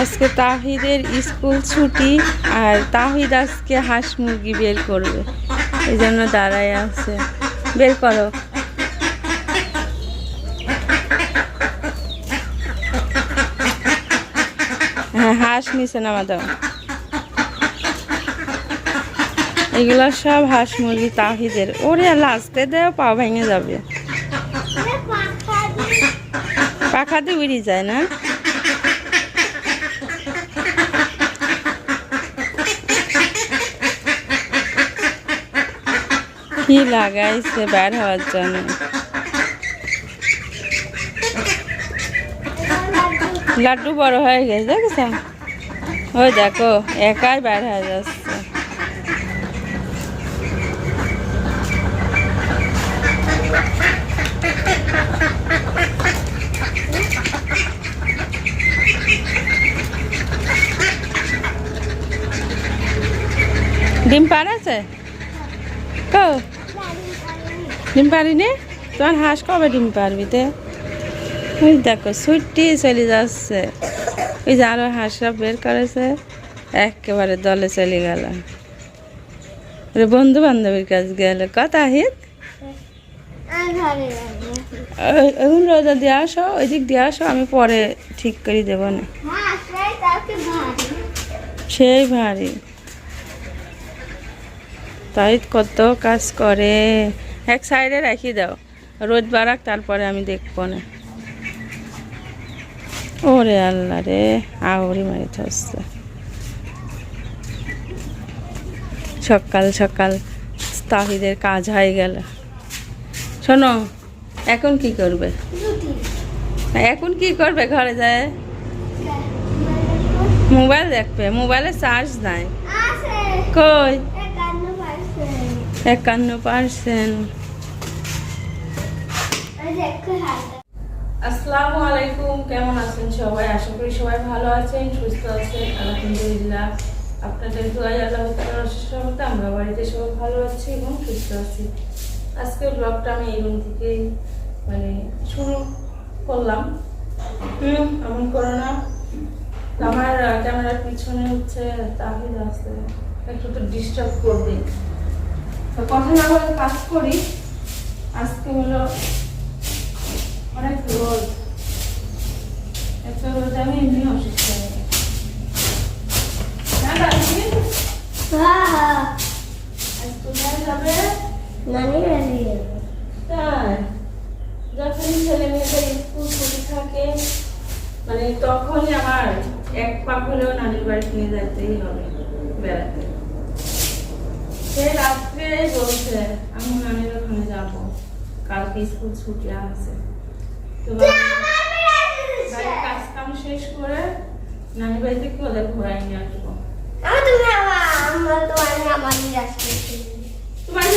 আজকে তাহিদের স্কুল ছুটি আর তাহিদ আজকে হাঁস মুরগি বের করবে। এই জন্য দাঁড়ায় আছে। বের করো। হ্যাঁ হাঁস নিচে নামা দাও। এগুলো সব হাঁস মুরগি তাহিদের। ওরে আসতে দেও পা ভেঙে যাবে। পাখাতে উড়ি যায় না? কি লাগাইছে বের হওয়ার জন্য। লাড্ডু বড় হয়ে গেছে, দেখেছ? ওই দেখো, একাই বের হয়ে যাচ্ছে। ডিম পাড়াছে? কো ডিম পারিনি তোমার হাঁস কবে ডিম পারবি তে? ওই দেখো, ছুটি চলে যাচ্ছে। ওই যে আরও হাঁসরা বের করেছে, একেবারে দলে চলে গেল। বন্ধু বান্ধবীর কাছে গেল, কথা হিত? এখন রোজা দিয়ে আসো, ওই দিক দিয়ে আসো, আমি পরে ঠিক করে দেবো না। সেই ভারী। তাই কত কাজ করে। এক সাইডে রাখি দাও। রোদ বাড়াক তারপরে আমি দেখব না। ওরে আল্লাহ রে আউরি মারি হচ্ছে সকাল সকাল তাহিদের কাজ হয়ে গেল। শোনো এখন কি করবে? এখন কি করবে ঘরে যায়? মোবাইল দেখবে মোবাইলে চার্জ নাই। কই? একান্ন পার্সেন্ট আসসালামু আলাইকুম, কেমন আছেন সবাই? আশা করি সবাই ভালো আছেন, সুস্থ আছেন, আলহামদুলিল্লাহ। আপনাদের দোয়াই আল্লাহ রহমতে আমরা বাড়িতে সবাই ভালো আছি এবং সুস্থ আছি। আজকের ব্লগটা আমি এই রুম থেকে মানে শুরু করলাম। হুম, এমন করো না। আমার ক্যামেরার পিছনে হচ্ছে তাহিদ আসতে একটু তো ডিস্টার্ব করবে। কথা না বলে কাজ করি। আজকে হলো অনেক রোদ এত রোদ আমি এমনি অসুস্থ হয়ে গেছি না দাদি আজ কোথায় যাবে তাই যখন ছেলে মেয়েদের স্কুল ছুটি থাকে মানে তখনই আমার এক পাক হলেও নানির বাড়ি নিয়ে যেতেই হবে বেড়াতে। সে রাত্রে বলছে আমি নানির ওখানে যাব। কালকে স্কুল ছুটি আছে। তো কাজ কাম শেষ করে ওদের ঘোরাই নিয়ে আসব। ওখানে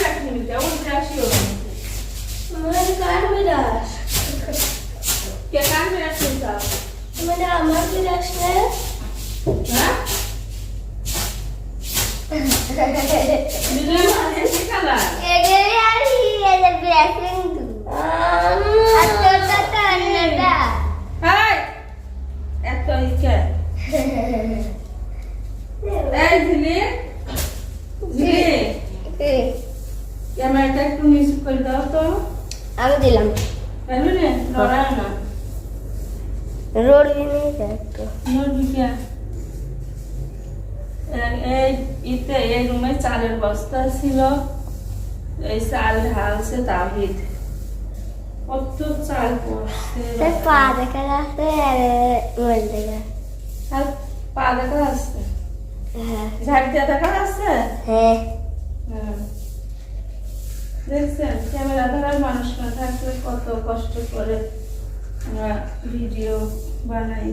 কে আসছে হ্যাঁ? এত এই ঝিলি ঝিলি ক্যামেরাটা একটু নিচু করে দাও তো আমি দিলাম না না রোড এই ইতে এই রুমে চালের বস্তা ছিল এই চাল ঢালছে তাহিদ কত চাল পড়ছে পা দেখা যাচ্ছে আর মোবাইল দেখা আর পা দেখা যাচ্ছে হ্যাঁ ঝাড় দিয়ে দেখা যাচ্ছে হ্যাঁ। দেখছেন ক্যামেরা ধরার মানুষ না থাকলে কত কষ্ট করে আমরা ভিডিও বানাই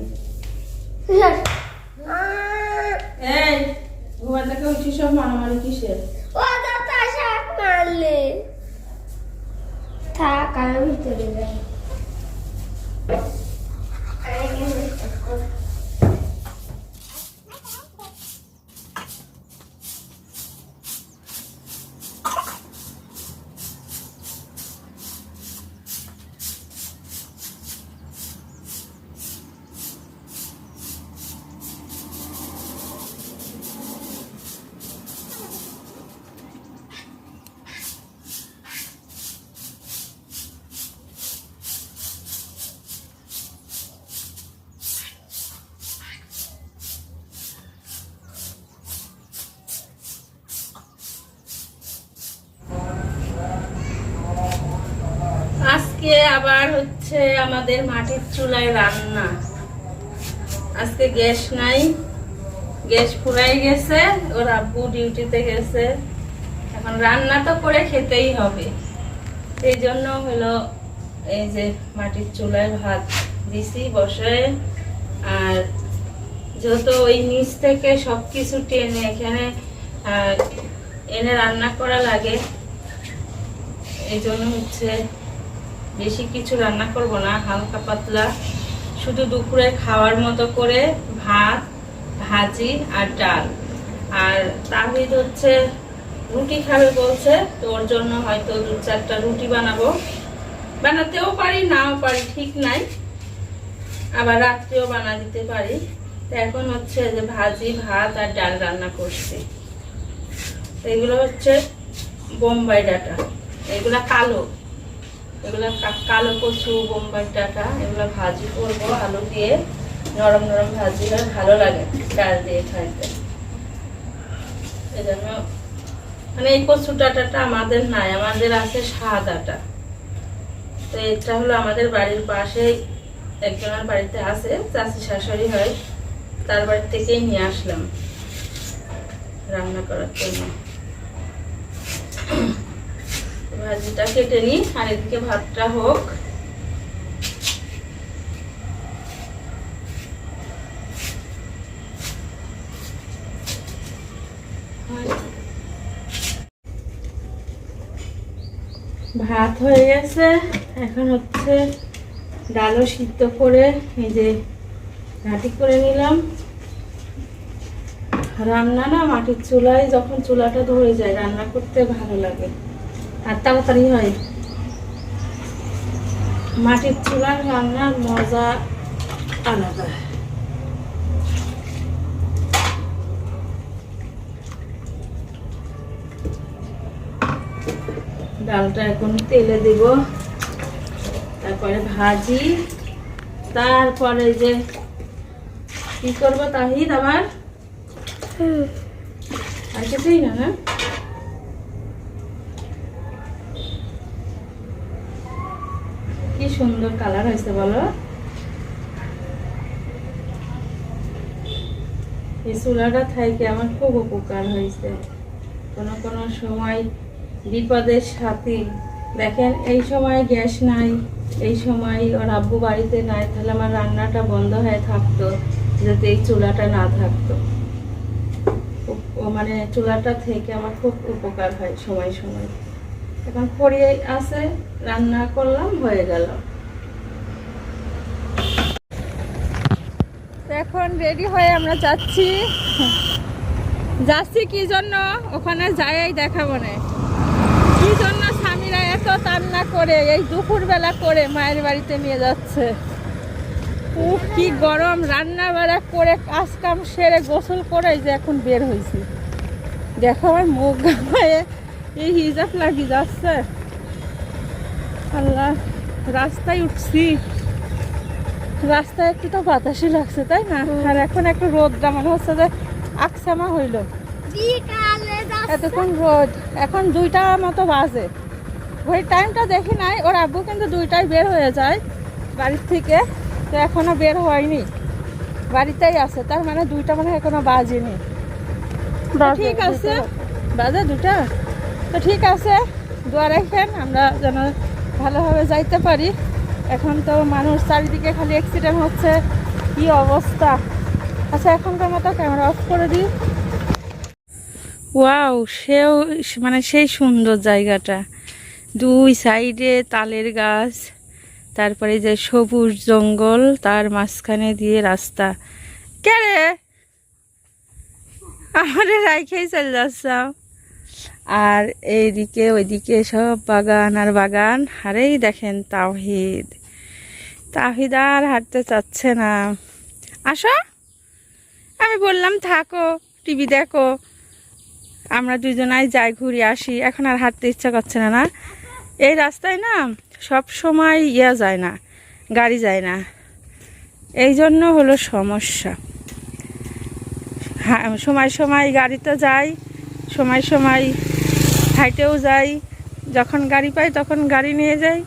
এই ঘুমা থেকে উঠি সব মারামারি কিসের ও দাদা শাক মারলে থাক আমি ভিতরে যাই আজকে আবার হচ্ছে আমাদের মাটির চুলায় রান্না। আজকে গ্যাস নাই। গ্যাস ফুরাই গেছে, ওর আব্বু ডিউটিতে গেছে। এখন রান্না তো করে খেতেই হবে। এই জন্য হলো এই যে মাটির চুলায় ভাত দিছি বসে। আর যেহেতু ওই নিচ থেকে সব কিছু টেনে এখানে এনে রান্না করা লাগে। এই জন্য হচ্ছে বেশি কিছু রান্না করব না, হালকা পাতলা। শুধু দুপুরে খাওয়ার মতো করে ভাত, ভাজি আর ডাল। আর তাহিদ হচ্ছে রুটি খাবে বলছে, তো ওর জন্য হয়তো দু চারটা রুটি বানাবো। বানাতেও পারি, নাও পারি, ঠিক নাই। আবার রাত্রেও বানা দিতে পারি। তো এখন হচ্ছে যে ভাজি, ভাত আর ডাল রান্না করছি। এগুলো হচ্ছে বোম্বাই ডাটা। এগুলা কালো। এগুলা কালো কচু, বোম্বাই ডাটা এগুলো ভাজি করব, আলু দিয়ে নরম নরম ভাজি হয়, ভালো লাগে ডাল দিয়ে খাইতে। এই জন্য মানে এই কচু ডাটাটা আমাদের নাই, আমাদের আছে সাদাটা তো এটা হলো আমাদের বাড়ির পাশে একজনের বাড়িতে আছে চাষি শাশুড়ি হয়, তার বাড়ি থেকেই নিয়ে আসলাম রান্না করার জন্য। ভাজিটা কেটে নিই, আর এদিকে ভাতটা হোক। ভাত হয়ে গেছে। এখন হচ্ছে ডালও সিদ্ধ করে এই যে ঘাটি করে নিলাম। রান্না না মাটির চুলায়, যখন চুলাটা ধরে যায়, রান্না করতে ভালো লাগে। আর তাড়াতাড়ি হয়। মাটির চুলার রান্নার মজা আলাদা। ডালটা এখন তেলে দিব। তারপরে ভাজি। তারপরে যে কি করব, তাহিদ আবার আর কিছুই না না কি সুন্দর কালার হয়েছে, বলো। এই চুলাটা থাইকে আমার খুব উপকার হয়েছে। কোনো কোনো সময় বিপদের সাথে, দেখেন, এই সময় গ্যাস নাই, এই সময় ওর আব্বু বাড়িতে নাই, তাহলে আমার রান্নাটা বন্ধ হয়ে থাকতো, যাতে এই চুলাটা না থাকতো। মানে চুলাটা থেকে আমার খুব উপকার হয় সময় সময়। এখন খড়িয়ে আছে, রান্না করলাম, হয়ে গেল। এখন রেডি হয়ে আমরা যাচ্ছি। যাচ্ছি কি জন্য? ওখানে যাই দেখাবো না। কি জন্য স্বামীরা এত কান্না করে, এই দুপুরবেলা করে মায়ের বাড়িতে নিয়ে যাচ্ছে? উফ, কি গরম রান্না বাড়া করে কাজ কাম সেরে গোসল করে যে এখন বের হয়েছি। দেখো আমার মুখ গায়ে এই হিজাব লাগি যাচ্ছে। আল্লাহ রাস্তায় উঠছি। রাস্তায় একটু তো বাতাসই লাগছে তাই না? আর এখন একটু রোদটা মনে হচ্ছে যে আকসামা হইল। এতক্ষণ রোদ এখন দুইটা মতো বাজে। ওই টাইমটা দেখি নাই ওর আব্বু কিন্তু দুইটায় বের হয়ে যায় বাড়ির থেকে। তো এখনও বের হয়নি। বাড়িতেই আছে তার মানে দুইটা মানে এখনও বাজেনি। ঠিক আছে। বাজে। দুটা তো ঠিক আছে, দোয়া রাখেন আমরা যেন ভালোভাবে যাইতে পারি। এখন তো মানুষ চারিদিকে খালি অ্যাক্সিডেন্ট হচ্ছে, কি অবস্থা? আচ্ছা এখনকার মতো ক্যামেরা অফ করে দিই। ওয়াও, সেও মানে সেই সুন্দর জায়গাটা। দুই সাইডে তালের গাছ, তারপরে যে সবুজ জঙ্গল, তার মাঝখানে দিয়ে রাস্তা। কে রে? আমাদের রাইখেই চলে যাচ্ছাম আর এইদিকে, ওইদিকে সব বাগান আর বাগান। হারেই দেখেন তাওহিদ। তাহিদ আর হাঁটতে চাচ্ছে না। আসো। আমি বললাম, থাকো, টিভি দেখো। আমরা দুজনাই যাই, ঘুরে আসি। এখন আর হাঁটতে ইচ্ছা করছে না না? এই রাস্তায় না সব সময় ইয়া যায় না, গাড়ি যায় না। এই জন্য হলো সমস্যা। হ্যাঁ সময় সময় গাড়িতে যাই, সময় সময় হাইটেও যাই, যখন গাড়ি পাই তখন গাড়ি নিয়ে যাই,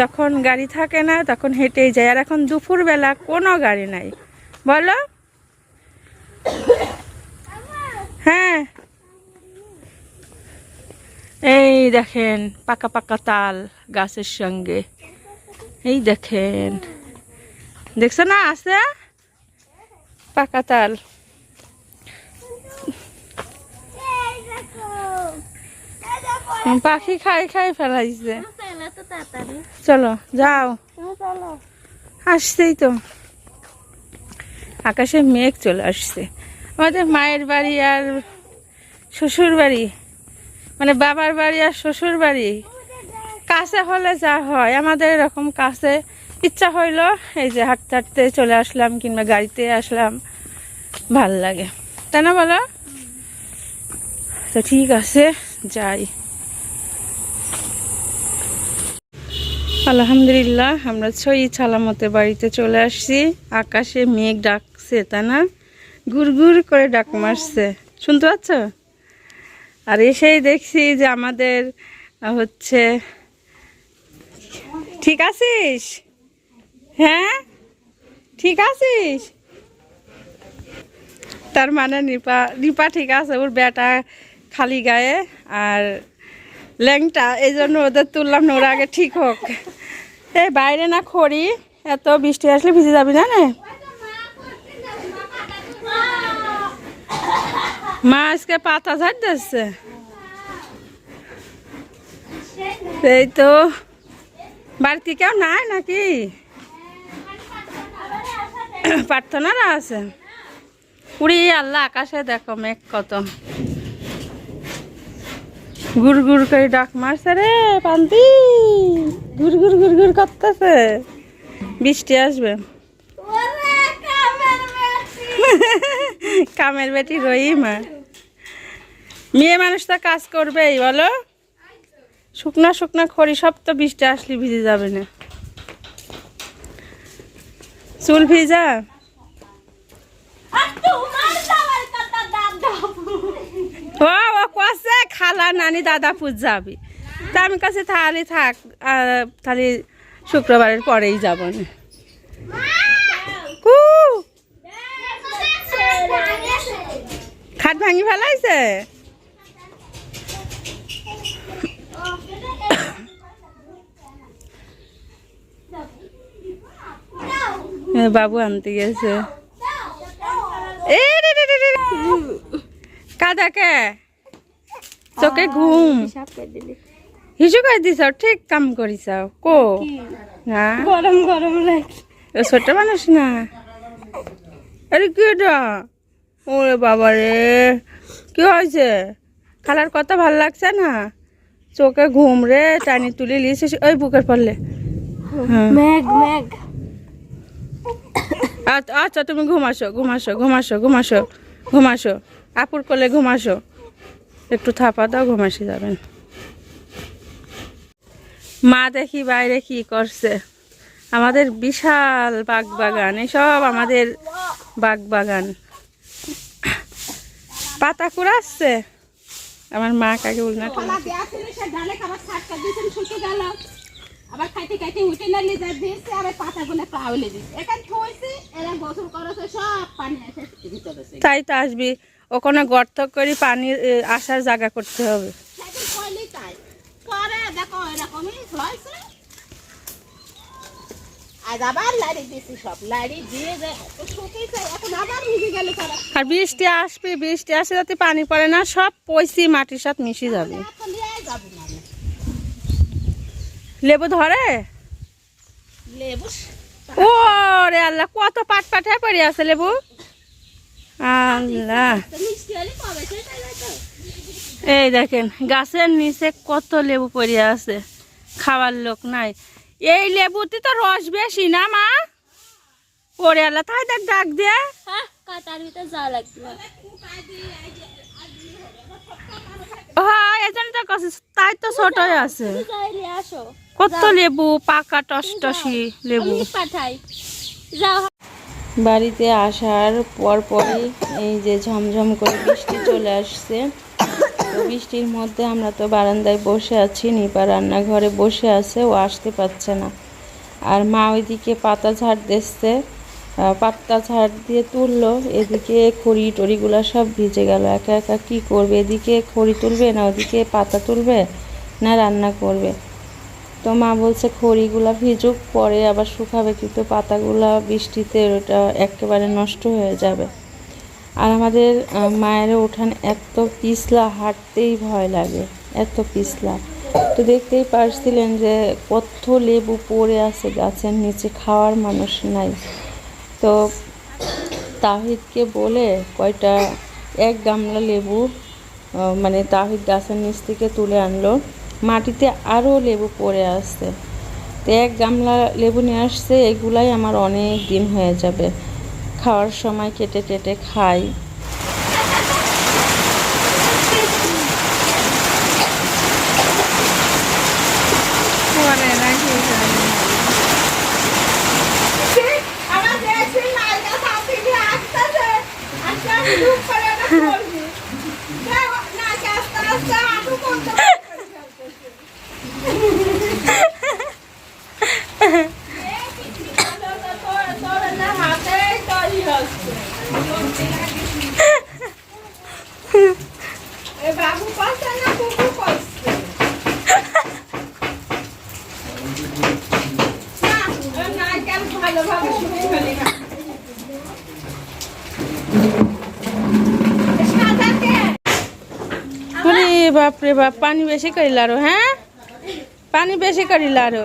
যখন গাড়ি থাকে না তখন হেঁটেই যাই। আর এখন দুপুরবেলা কোনো গাড়ি নাই। বলো? হ্যাঁ। এই দেখেন, পাকা পাকা তাল গাছের সঙ্গে। এই দেখেন। দেখছ না, আছে? পাকা তাল এই দেখো এই দেখো পাখি খাই খাই ফেলাইছে। চলো, যাও। আসছেই তো। আকাশে মেঘ চলে আসছে। আমাদের মায়ের বাড়ি আর শ্বশুর বাড়ি মানে বাবার বাড়ি আর শ্বশুর বাড়ি। কাছে হলে যা হয়, আমাদের এরকম কাছে। ইচ্ছা হইল, এই যে হাঁটতে হাঁটতে চলে আসলাম কিংবা গাড়িতে আসলাম, ভালো লাগে। তাই না বলো? তো ঠিক আছে, যাই। আলহামদুলিল্লাহ, আমরা ছই ছালামতে বাড়িতে চলে আসছি। আকাশে মেঘ ডাকছে তা না? গুড় করে ডাক মারছে। শুনতে পাচ্ছ? আর এসেই দেখছি যে আমাদের হচ্ছে, ঠিক আছিস? হ্যাঁ? ঠিক আছিস? তার মানে নিপা নিপা ঠিক আছে, ওর বেটা খালি গায়ে আর ল্যাংটা এই জন্য ওদের তুললাম না, ওরা আগে ঠিক হোক। এই বাইরে না খড়ি? এত বৃষ্টি আসলে ভিজে যাবি না নে? মা আজকে পাতা ঝাড় দিচ্ছে এই তো। বাড়িতে কেউ নাই নাকি? প্রার্থনারা আছে। উড়ি আল্লাহ, আকাশে দেখো মেঘ কত। গুড় গুড় করে ডাক মারছে রে, পান্তি। গুড় গুড় করতেছে বৃষ্টি আসবে। কামের বেটি রহিমা। মেয়ে মানুষ তো কাজ করবেই, বলো? শুকনা শুকনা খড়ি, সব তো বৃষ্টি আসলে ভিজে যাবে না। চুল ভিজা? ও ও খালা নানি দাদা পুজ যাবি তা কাছে তাহলে থাক তাহলে শুক্রবারের পরেই যাব খাট ভাঙি ফেলাইছে? বাবু আনতে গেছে। কাদাকে? চোখে ঘুম। হিসু করে দিছ? ঠিক কাম করিস কো? না গরম গরম লাগে ছোট মানুষ না? আরে কি এটা ওরে বাবা রে। কি হয়েছে খালার কথা ভালো লাগছে না? চোখে ঘুম রে টানি তুলে লিয়েছিস ওই বুকের পড়লে মেঘ আচ্ছা আচ্ছা তুমি ঘুমাসো ঘুমাসো ঘুমাসো ঘুমাসো ঘুমাসো আপুর কোলে ঘুমাসো একটু থাপা দাও ঘুমাসি যাবেন মা দেখি বাইরে কি করছে? আমাদের বিশাল বাগ বাগান এসব আমাদের বাগ বাগান পাতা কুড়াচ্ছে? আমার মা কাকে উল্না কলা দেয়া ছিল সে ডালে খাবার ছাটকা দিয়েছেন শুকে গেল আবার খাইতে খাইতে উঠে না লিজার দিয়েছে আর পাতাগুলো পাউলে দিচ্ছে এখানে থইছে এরা গোসল করেছে সব পানি এসে ভিতরে তাই তো আসবি ওখানে গর্ত করে পানি আসার জায়গা করতে হবে। তাই। পরে দেখো এরকমই হয়েছে আবার লাড়ি সব লাড়ি দিয়ে আর বৃষ্টি আসবে বৃষ্টি আসে যাতে পানি পড়ে না সব পয়সি মাটির সাথে মিশে যাবে। লেবু ধরে? লেবু? ও রে আল্লাহ কত পাট পাটে পড়ে আছে লেবু। আল্লাহ। এই দেখেন গাছের নিচে কত লেবু পড়ে আছে খাওয়ার লোক নাই। এই লেবুতে তো রস বেশি না মা? পরে আল্লাহ তাই দেখ ডাক দিয়ে হ্যাঁ তো কাছে তাই তো ছোটই আছে। কত লেবু পাকা টস টসি লেবু। বাড়িতে আসার পর পরই এই যে ঝমঝম করে বৃষ্টি চলে আসছে। বৃষ্টির মধ্যে আমরা তো বারান্দায় বসে আছি নিপা রান্নাঘরে বসে আছে ও আসতে পারছে না। আর মা ওইদিকে পাতা ঝাড় আহ, পাতা ঝাড় দিয়ে তুললো এদিকে খড়ি টড়িগুলো সব ভিজে গেল। একা একা কী করবে? এদিকে খড়ি তুলবে না ওদিকে পাতা তুলবে না রান্না করবে? তো মা বলছে খড়িগুলা ভিজুক পরে আবার শুকাবে কিন্তু পাতাগুলা বৃষ্টিতে ওটা একেবারে নষ্ট হয়ে যাবে। আর আমাদের মায়ের উঠান এত পিছলা, হাঁটতেই ভয় লাগে, এত পিছলা। তো দেখতেই পারছিলেন যে কত লেবু পড়ে আছে গাছের নিচে, খাওয়ার মানুষ নাই। তো তাহিদকে বলে, কয়টা, এক গামলা লেবু মানে তাহিদ গাছের নিচ থেকে তুলে আনলো। মাটিতে আরও লেবু পড়ে আসছে তো এক গামলা লেবু নিয়ে আসছে, এগুলাই আমার অনেক দিন হয়ে যাবে। খাওয়ার সময় কেটে কেটে খাই আমার দেখছি নায়িকা সাথে আসতেছে আজকে আমি চুপ করে না বলবি নায়িকা আস্তে আস্তে আটু করতে বাবু পাচ্ছে না কুকু পাচ্ছে না নায়িকা ভালোভাবে শুনে ফেলি না সাদাকে আরে বাপরে বাপ, পানি বেশি করিল আরও হ্যাঁ? পানি বেশি করিল আরও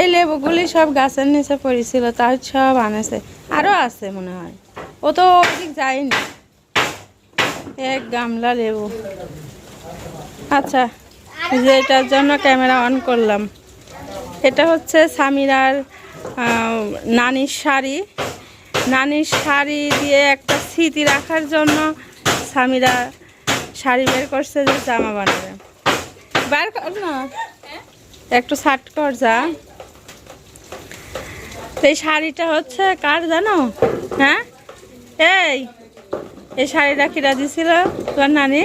এই লেবুগুলি সব গাছের নিচে পড়েছিল, তার সব আনেছে। আরও আছে মনে হয়। ও তো ওদিক যায়নি। এক গামলা লেবু। আচ্ছা এই যে এটার জন্য ক্যামেরা অন করলাম। এটা হচ্ছে সামিরার নানির শাড়ি। নানির শাড়ি দিয়ে একটা স্মৃতি রাখার জন্য সামিরা শাড়ি বের করছে যে জামা বানাবে। বার কর না। একটু শার্ট কর যা। এই শাড়িটা হচ্ছে কার জানো? হ্যাঁ? এই এই শাড়িটা কিরা দিছিল তোমার নানি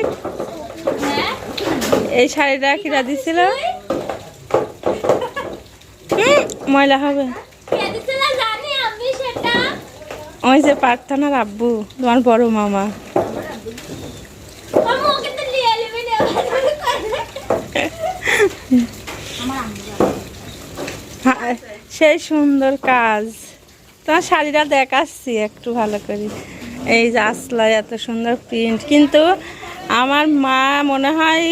এই শাড়িটা কিরা দিছিল? ময়লা হবে। ওই যে প্রার্থনার আব্বু তোমার বড় মামা আমি ওকে তো নিয়ে নেবে হ্যাঁ, সেই সুন্দর কাজ। তোমার শাড়িটা দেখাচ্ছি একটু ভালো করে। এই যে আসলাই এত সুন্দর প্রিন্ট কিন্তু আমার মা মনে হয়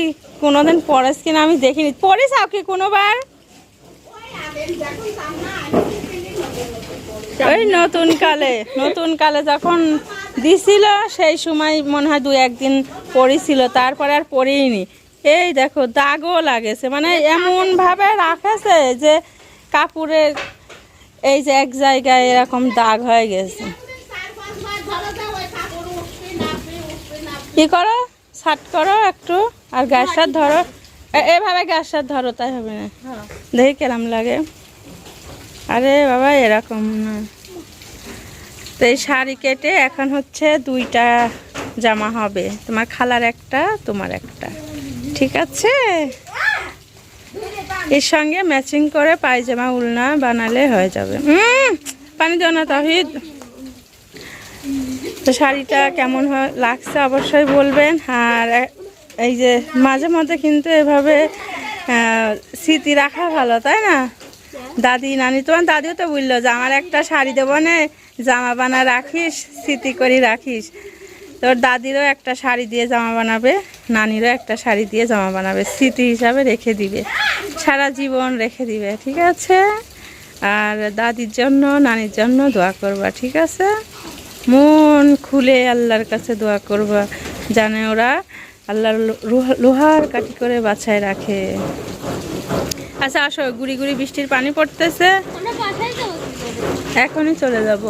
কোনোদিন পরেস কিনা আমি দেখিনি। পরেছ কি কোনোবার? ওই নতুন কালে নতুন কালে যখন দিছিল, সেই সময় মনে হয় দু একদিন পরেছিল, তারপরে আর পরেইনি। এই দেখো দাগও লাগেছে। মানে এমন ভাবে রাখেছে যে কাপড়ের এই যে এক জায়গায় এরকম দাগ হয়ে গেছে। কি করো? শার্ট করো একটু আর গ্যাস সার ধরো। এভাবে গ্যাস সার ধরো তাই হবে না? দেখি কেরাম লাগে। আরে বাবা এরকম না। তো এই শাড়ি কেটে এখন হচ্ছে দুইটা জামা হবে। তোমার খালার একটা তোমার একটা। ঠিক আছে? এর সঙ্গে ম্যাচিং করে পায়জামা উলনা বানালে হয়ে যাবে। পানি দিও না তাহিদ। তো শাড়িটা কেমন লাগছে অবশ্যই বলবেন। আর এই যে মাঝে মধ্যে কিন্তু এভাবে স্মৃতি রাখা ভালো, তাই না? দাদি, নানি, তোমার দাদিও তো বলল যে, আমার একটা শাড়ি দেবো না, জামা বানা রাখিস, স্মৃতি করে রাখিস। তোর দাদিরও একটা শাড়ি দিয়ে জামা বানাবে নানিরও একটা শাড়ি দিয়ে জামা বানাবে স্মৃতি হিসাবে রেখে দিবে সারা জীবন রেখে দিবে ঠিক আছে? আর দাদির জন্য নানির জন্য দোয়া করবা ঠিক আছে? মন খুলে আল্লাহর কাছে দোয়া করবা জানে ওরা আল্লাহর লোহার কাটি করে বাছায় রাখে। আচ্ছা আসো গুড়ি গুড়ি বৃষ্টির পানি পড়তেছে? এখনই চলে যাব।